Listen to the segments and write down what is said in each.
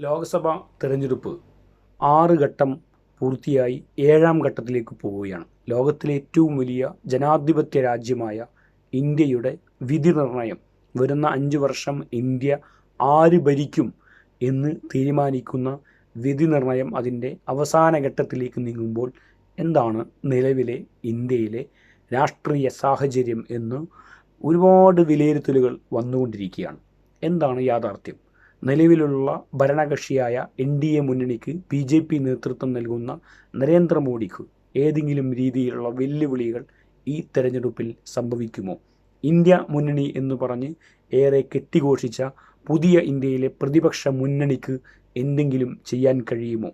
ലോക്സഭാ തെരഞ്ഞെടുപ്പ് ആറ് ഘട്ടം പൂർത്തിയായി ഏഴാം ഘട്ടത്തിലേക്ക് പോവുകയാണ്. ലോകത്തിലെ ഏറ്റവും വലിയ ജനാധിപത്യ രാജ്യമായ ഇന്ത്യയുടെ വിധി നിർണയം. വരുന്ന അഞ്ച് വർഷം ഇന്ത്യ ആര് ഭരിക്കും എന്ന് തീരുമാനിക്കുന്ന വിധി നിർണയം അതിന്റെ അവസാന ഘട്ടത്തിലേക്ക് നീങ്ങുമ്പോൾ എന്താണ് നിലവിലെ ഇന്ത്യയിലെ രാഷ്ട്രീയ സാഹചര്യം എന്ന് ഒരുപാട് വിലയിരുത്തലുകൾ വന്നുകൊണ്ടിരിക്കുകയാണ്. എന്താണ് യാഥാർത്ഥ്യം? നിലവിലുള്ള ഭരണകക്ഷിയായ എൻ ഡി എ മുന്നണിക്ക് ബി ജെ പി നേതൃത്വം നൽകുന്ന നരേന്ദ്രമോദിക്ക് ഏതെങ്കിലും രീതിയിലുള്ള വെല്ലുവിളികൾ ഈ തെരഞ്ഞെടുപ്പിൽ സംഭവിക്കുമോ? ഇന്ത്യ മുന്നണി എന്ന് പറഞ്ഞ് ഏറെ കെട്ടിഘോഷിച്ച പുതിയ ഇന്ത്യയിലെ പ്രതിപക്ഷ മുന്നണിക്ക് എന്തെങ്കിലും ചെയ്യാൻ കഴിയുമോ?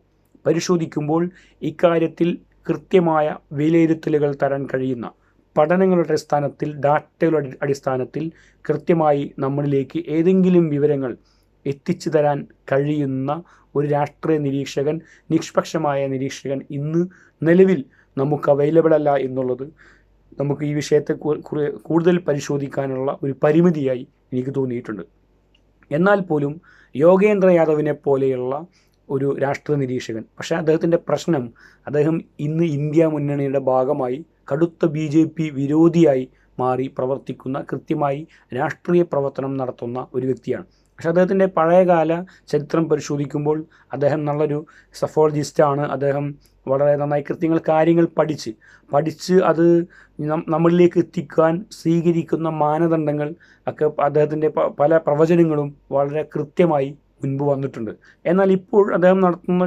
പരിശോധിക്കുമ്പോൾ ഇക്കാര്യത്തിൽ കൃത്യമായ വിലയിരുത്തലുകൾ തരാൻ കഴിയുന്ന പഠനങ്ങളുടെ അടിസ്ഥാനത്തിൽ ഡാറ്റകളുടെ അടിസ്ഥാനത്തിൽ കൃത്യമായി നമ്മളിലേക്ക് ഏതെങ്കിലും വിവരങ്ങൾ എത്തിച്ചു തരാൻ കഴിയുന്ന ഒരു രാഷ്ട്രീയ നിരീക്ഷകൻ നിഷ്പക്ഷമായ നിരീക്ഷകൻ ഇന്ന് നിലവിൽ നമുക്ക് അവൈലബിൾ അല്ല എന്നുള്ളത് നമുക്ക് ഈ വിഷയത്തെ കൂടുതൽ പരിശോധിക്കാനുള്ള ഒരു പരിമിതിയായി എനിക്ക് തോന്നിയിട്ടുണ്ട്. എന്നാൽ പോലും യോഗേന്ദ്ര യാദവിനെ പോലെയുള്ള ഒരു രാഷ്ട്രീയ നിരീക്ഷകൻ പക്ഷേ അദ്ദേഹത്തിന്റെ പ്രശ്നം അദ്ദേഹം ഇന്ന് ഇന്ത്യ മുന്നണിയുടെ ഭാഗമായി കടുത്ത ബി ജെ പി വിരോധിയായി മാറി പ്രവർത്തിക്കുന്ന കൃത്യമായി രാഷ്ട്രീയ പ്രവർത്തനം നടത്തുന്ന ഒരു വ്യക്തിയാണ്. പക്ഷേ അദ്ദേഹത്തിന്റെ പഴയകാല ചരിത്രം പരിശോധിക്കുമ്പോൾ അദ്ദേഹം നല്ലൊരു സഫോളജിസ്റ്റാണ്. അദ്ദേഹം വളരെ നന്നായി കൃത്യങ്ങൾ കാര്യങ്ങൾ പഠിച്ച് പഠിച്ച് അത് നമ്മളിലേക്ക് എത്തിക്കാൻ സ്വീകരിക്കുന്ന മാനദണ്ഡങ്ങൾ ഒക്കെ അദ്ദേഹത്തിന്റെ പല പ്രവചനങ്ങളും വളരെ കൃത്യമായി മുൻപ് വന്നിട്ടുണ്ട്. എന്നാൽ ഇപ്പോൾ അദ്ദേഹം നടത്തുന്ന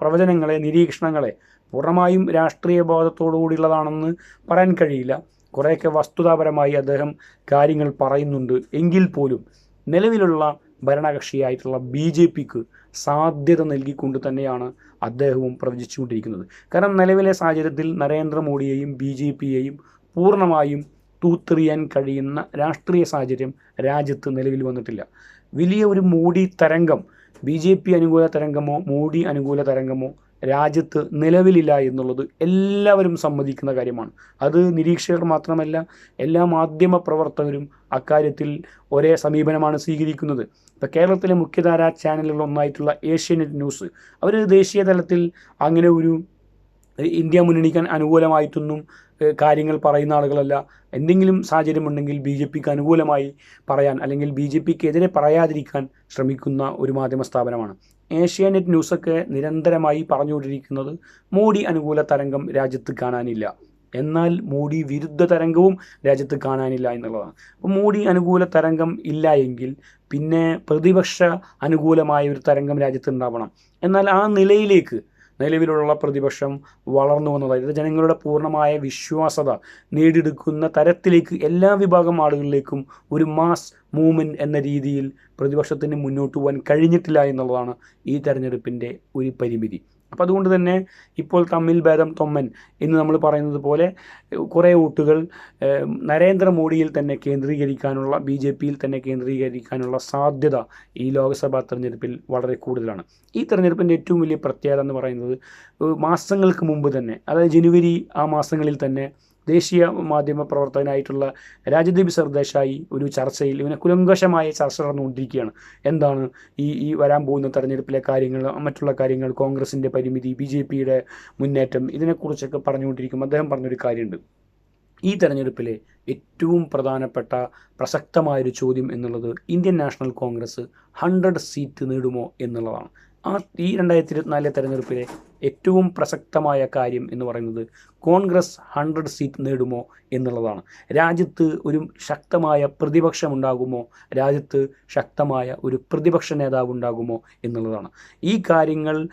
പ്രവചനങ്ങളെ നിരീക്ഷണങ്ങളെ പൂർണമായും രാഷ്ട്രീയ ബോധത്തോടു കൂടിയുള്ളതാണെന്ന് പറയാൻ കഴിയില്ല. കുറേയൊക്കെ വസ്തുതാപരമായി അദ്ദേഹം കാര്യങ്ങൾ പറയുന്നുണ്ട്. എങ്കിൽ പോലും നിലവിലുള്ള ഭരണകക്ഷിയായിട്ടുള്ള ബി ജെ പിക്ക് സാധ്യത നൽകിക്കൊണ്ട് തന്നെയാണ് അദ്ദേഹവും പ്രവചിച്ചുകൊണ്ടിരിക്കുന്നത്. കാരണം നിലവിലെ സാഹചര്യത്തിൽ നരേന്ദ്രമോദിയെയും ബി ജെ പിയെയും പൂർണമായും തൂത്തെറിയാൻ കഴിയുന്ന രാഷ്ട്രീയ സാഹചര്യം രാജ്യത്ത് നിലവിൽ വന്നിട്ടില്ല. വലിയ ഒരു മോഡി തരംഗം ബി ജെ പി അനുകൂല തരംഗമോ മോഡി അനുകൂല തരംഗമോ രാജ്യത്ത് നിലവിലില്ല എന്നുള്ളത് എല്ലാവരും സമ്മതിക്കുന്ന കാര്യമാണ്. അത് നിരീക്ഷകർ മാത്രമല്ല എല്ലാ മാധ്യമ പ്രവർത്തകരും അക്കാര്യത്തിൽ ഒരേ സമീപനമാണ് സ്വീകരിക്കുന്നത്. ഇപ്പോൾ കേരളത്തിലെ മുഖ്യധാരാ ചാനലുകൾ ഒന്നായിട്ടുള്ള ഏഷ്യാനെറ്റ് ന്യൂസ് അവർ ദേശീയ തലത്തിൽ അങ്ങനെ ഒരു ഇന്ത്യ മുന്നണിക്കാൻ അനുകൂലമായിട്ടൊന്നും കാര്യങ്ങൾ പറയുന്ന ആളുകളല്ല. എന്തെങ്കിലും സാഹചര്യമുണ്ടെങ്കിൽ ബി ജെ പിക്ക് അനുകൂലമായി പറയാൻ അല്ലെങ്കിൽ ബി ജെ പിക്ക് എതിരെ പറയാതിരിക്കാൻ ശ്രമിക്കുന്ന ഒരു മാധ്യമ സ്ഥാപനമാണ്. ഏഷ്യാനെറ്റ് ന്യൂസൊക്കെ നിരന്തരമായി പറഞ്ഞുകൊണ്ടിരിക്കുന്നത് മോഡി അനുകൂല തരംഗം രാജ്യത്ത് കാണാനില്ല. എന്നാൽ മോഡി വിരുദ്ധ തരംഗവും രാജ്യത്ത് കാണാനില്ല എന്നുള്ളതാണ്. അപ്പോൾ മോഡി അനുകൂല തരംഗം ഇല്ല എങ്കിൽ പിന്നെ പ്രതിപക്ഷ അനുകൂലമായ ഒരു തരംഗം രാജ്യത്ത് ഉണ്ടാവണം. എന്നാൽ ആ നിലയിലേക്ക് നിലവിലുള്ള പ്രതിപക്ഷം വളർന്നു വന്നതായത് ജനങ്ങളുടെ പൂർണമായ വിശ്വാസത നേടിയെടുക്കുന്ന തരത്തിലേക്ക് എല്ലാ വിഭാഗം ആളുകളിലേക്കും ഒരു മാസ് മൂവ്മെന്റ് എന്ന രീതിയിൽ പ്രതിപക്ഷത്തിന് മുന്നോട്ട് പോകാൻ കഴിഞ്ഞിട്ടില്ല എന്നുള്ളതാണ് ഈ തെരഞ്ഞെടുപ്പിന്റെ ഒരു പരിമിതി. അപ്പോൾ അതുകൊണ്ട് തന്നെ ഇപ്പോൾ തമ്മിൽ ഭേദം തൊമ്മൻ എന്ന് നമ്മൾ പറയുന്നത് പോലെ കുറേ വോട്ടുകൾ നരേന്ദ്രമോദിയിൽ തന്നെ കേന്ദ്രീകരിക്കാനുള്ള ബി ജെ പിയിൽ തന്നെ കേന്ദ്രീകരിക്കാനുള്ള സാധ്യത ഈ ലോക്സഭാ തെരഞ്ഞെടുപ്പിൽ വളരെ കൂടുതലാണ്. ഈ തെരഞ്ഞെടുപ്പിന്റെ ഏറ്റവും വലിയ പ്രത്യേകത എന്ന് പറയുന്നത് മാസങ്ങൾക്ക് മുമ്പ് തന്നെ അതായത് ജനുവരി ആ മാസങ്ങളിൽ തന്നെ ദേശീയ മാധ്യമ പ്രവർത്തകനായിട്ടുള്ള രാജദീപ് സർദേശായി ഒരു ചർച്ചയിൽ ഇവനെ കുലങ്കഷമായ ചർച്ച നടന്നുകൊണ്ടിരിക്കുകയാണ്. എന്താണ് ഈ ഈ വരാൻ പോകുന്ന തെരഞ്ഞെടുപ്പിലെ കാര്യങ്ങൾ മറ്റുള്ള കാര്യങ്ങൾ കോൺഗ്രസിന്റെ പരിമിതി ബി ജെ പിയുടെ മുന്നേറ്റം ഇതിനെക്കുറിച്ചൊക്കെ പറഞ്ഞുകൊണ്ടിരിക്കും അദ്ദേഹം പറഞ്ഞൊരു കാര്യമുണ്ട്. ഈ തെരഞ്ഞെടുപ്പിലെ ഏറ്റവും പ്രധാനപ്പെട്ട പ്രസക്തമായൊരു ചോദ്യം എന്നുള്ളത് Indian national Congress hundred seat നേടുമോ എന്നുള്ളതാണ്. ആ ഈ രണ്ടായിരത്തി ഇരുപത്തിനാലിലെ തെരഞ്ഞെടുപ്പിലെ ഏറ്റവും പ്രസക്തമായ കാര്യം എന്ന് പറയുന്നത് കോൺഗ്രസ് ഹൺഡ്രഡ് സീറ്റ് നേടുമോ എന്നുള്ളതാണ്. രാജ്യത്ത് ഒരു ശക്തമായ പ്രതിപക്ഷമുണ്ടാകുമോ? രാജ്യത്ത് ശക്തമായ ഒരു പ്രതിപക്ഷ നേതാവ് ഉണ്ടാകുമോ എന്നുള്ളതാണ്. ഈ കാര്യങ്ങൾ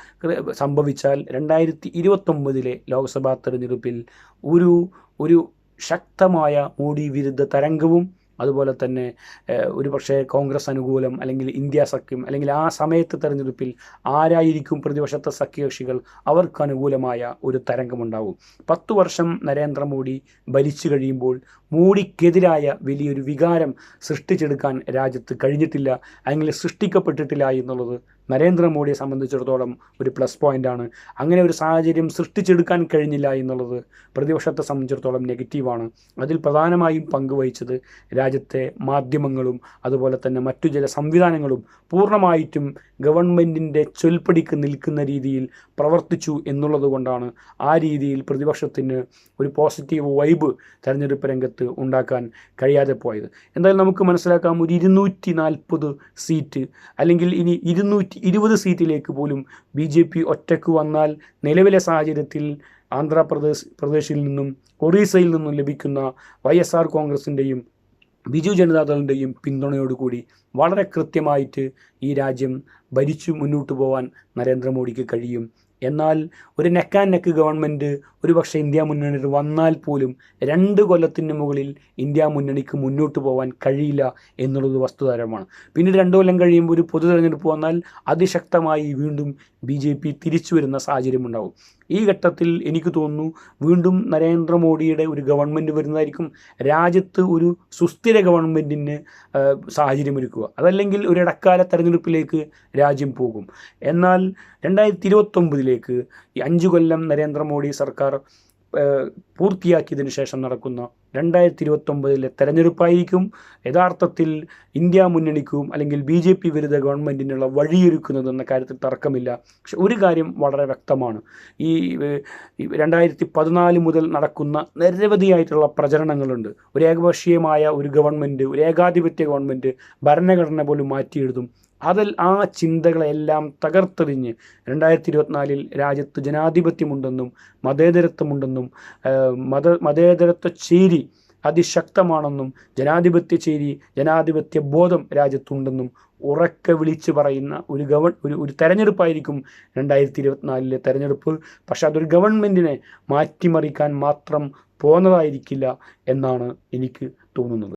സംഭവിച്ചാൽ രണ്ടായിരത്തി ഇരുപത്തൊമ്പതിലെ ലോക്സഭാ തെരഞ്ഞെടുപ്പിൽ ഒരു ഒരു ശക്തമായ മോഡി വിരുദ്ധ തരംഗവും അതുപോലെ തന്നെ ഒരു പക്ഷേ കോൺഗ്രസ് അനുകൂലം അല്ലെങ്കിൽ ഇന്ത്യ സഖ്യം അല്ലെങ്കിൽ ആ സമയത്ത് തെരഞ്ഞെടുപ്പിൽ ആരായിരിക്കും പ്രതിപക്ഷത്തെ സഖ്യകക്ഷികൾ അവർക്ക് അനുകൂലമായ ഒരു തരംഗമുണ്ടാവും. പത്തു വർഷം നരേന്ദ്രമോദി ഭരിച്ചു കഴിയുമ്പോൾ മോഡിക്കെതിരായ വലിയൊരു വികാരം സൃഷ്ടിച്ചെടുക്കാൻ രാജ്യത്ത് കഴിഞ്ഞിട്ടില്ല അല്ലെങ്കിൽ സൃഷ്ടിക്കപ്പെട്ടിട്ടില്ല എന്നുള്ളത് നരേന്ദ്രമോദിയെ സംബന്ധിച്ചിടത്തോളം ഒരു പ്ലസ് പോയിന്റാണ് അങ്ങനെ ഒരു സാഹചര്യം സൃഷ്ടിച്ചെടുക്കാൻ കഴിഞ്ഞില്ല എന്നുള്ളത് പ്രതിപക്ഷത്തെ സംബന്ധിച്ചിടത്തോളം നെഗറ്റീവാണ് അതിൽ പ്രധാനമായും പങ്കുവഹിച്ചത് രാജ്യത്തെ മാധ്യമങ്ങളും അതുപോലെ തന്നെ മറ്റു ചില സംവിധാനങ്ങളും പൂർണമായിട്ടും ഗവൺമെന്റിന്റെ ചൊൽപ്പടിക്ക് നിൽക്കുന്ന രീതിയിൽ പ്രവർത്തിച്ചു എന്നുള്ളത് കൊണ്ടാണ് ആ രീതിയിൽ പ്രതിപക്ഷത്തിന് ഒരു പോസിറ്റീവ് വൈബ് തെരഞ്ഞെടുപ്പ് രംഗത്ത് ഉണ്ടാക്കാൻ കഴിയാതെ പോയത്. എന്തായാലും നമുക്ക് മനസ്സിലാക്കാം ഒരു ഇരുന്നൂറ്റി നാൽപ്പത് സീറ്റ് അല്ലെങ്കിൽ ഇനി ഇരുന്നൂറ്റി ഇരുപത് സീറ്റിലേക്ക് പോലും ബി ജെ പി ഒറ്റയ്ക്ക് വന്നാൽ നിലവിലെ സാഹചര്യത്തിൽ ആന്ധ്രാപ്രദേശ് പ്രദേശിൽ നിന്നും ഒറീസയിൽ നിന്നും ലഭിക്കുന്ന വൈ എസ് ആർ കോൺഗ്രസിന്റെയും ബിജു ജനതാദളിന്റെയും പിന്തുണയോടുകൂടി വളരെ കൃത്യമായിട്ട് ഈ രാജ്യം ഭരിച്ചു മുന്നോട്ട് പോകാൻ നരേന്ദ്രമോദിക്ക് കഴിയും. എന്നാൽ ഒരു നെക്ക് ആൻഡ് നെക്ക് ഗവൺമെന്റ് ഒരു പക്ഷേ ഇന്ത്യ മുന്നണിയിൽ വന്നാൽ പോലും രണ്ട് കൊല്ലത്തിന് മുകളിൽ ഇന്ത്യ മുന്നണിക്ക് മുന്നോട്ട് പോകാൻ കഴിയില്ല എന്നുള്ളത് വസ്തുതാരമാണ്. പിന്നീട് രണ്ട് കൊല്ലം കഴിയുമ്പോൾ ഒരു പൊതു തെരഞ്ഞെടുപ്പ് വന്നാൽ അതിശക്തമായി വീണ്ടും ബി തിരിച്ചു വരുന്ന സാഹചര്യം ഉണ്ടാവും ഈ ഘട്ടത്തിൽ എനിക്ക് തോന്നുന്നു വീണ്ടും നരേന്ദ്രമോദിയുടെ ഒരു ഗവൺമെന്റ് വരുന്നതായിരിക്കും. രാജ്യത്ത് ഒരു സുസ്ഥിര ഗവൺമെന്റിന് സാഹചര്യമൊരുക്കുക. അതല്ലെങ്കിൽ ഒരു ഇടക്കാല തെരഞ്ഞെടുപ്പിലേക്ക് രാജ്യം പോകും. എന്നാൽ രണ്ടായിരത്തി ഇരുപത്തൊമ്പതിലേക്ക് ഈ അഞ്ചു കൊല്ലം നരേന്ദ്രമോദി സർക്കാർ പൂർത്തിയാക്കിയതിന് ശേഷം നടക്കുന്ന രണ്ടായിരത്തി ഇരുപത്തൊമ്പതിലെ തെരഞ്ഞെടുപ്പായിരിക്കും. യഥാർത്ഥത്തിൽ ഇന്ത്യ മുന്നണിക്കും അല്ലെങ്കിൽ ബി ജെ പി വിരുദ്ധ ഗവൺമെന്റിനുള്ള വഴിയൊരുക്കുന്നത് എന്ന കാര്യത്തിൽ തർക്കമില്ല. പക്ഷെ ഒരു കാര്യം വളരെ വ്യക്തമാണ്. ഈ രണ്ടായിരത്തി പതിനാല് മുതൽ നടക്കുന്ന നിരവധിയായിട്ടുള്ള പ്രചരണങ്ങളുണ്ട്. ഒരു ഏകപക്ഷീയമായ ഒരു ഗവൺമെന്റ് ഒരു ഏകാധിപത്യ ഗവൺമെന്റ് ഭരണഘടന പോലും മാറ്റിയെഴുതും. അതിൽ ആ ചിന്തകളെല്ലാം തകർത്തെറിഞ്ഞ് രണ്ടായിരത്തി ഇരുപത്തിനാലിൽ രാജ്യത്ത് ജനാധിപത്യമുണ്ടെന്നും മതേതരത്വമുണ്ടെന്നും മത മതേതരത്വ ചേരി അതിശക്തമാണെന്നും ജനാധിപത്യ ചേരി ജനാധിപത്യ ബോധം രാജ്യത്തുണ്ടെന്നും ഉറക്കെ വിളിച്ചു പറയുന്ന ഒരു ഗവൺ ഒരു ഒരു തെരഞ്ഞെടുപ്പായിരിക്കും രണ്ടായിരത്തി ഇരുപത്തിനാലിലെ തെരഞ്ഞെടുപ്പ്. പക്ഷെ അതൊരു ഗവൺമെന്റിനെ മാറ്റിമറിക്കാൻ മാത്രം പോന്നതായിരിക്കില്ല എന്നാണ് എനിക്ക് തോന്നുന്നത്.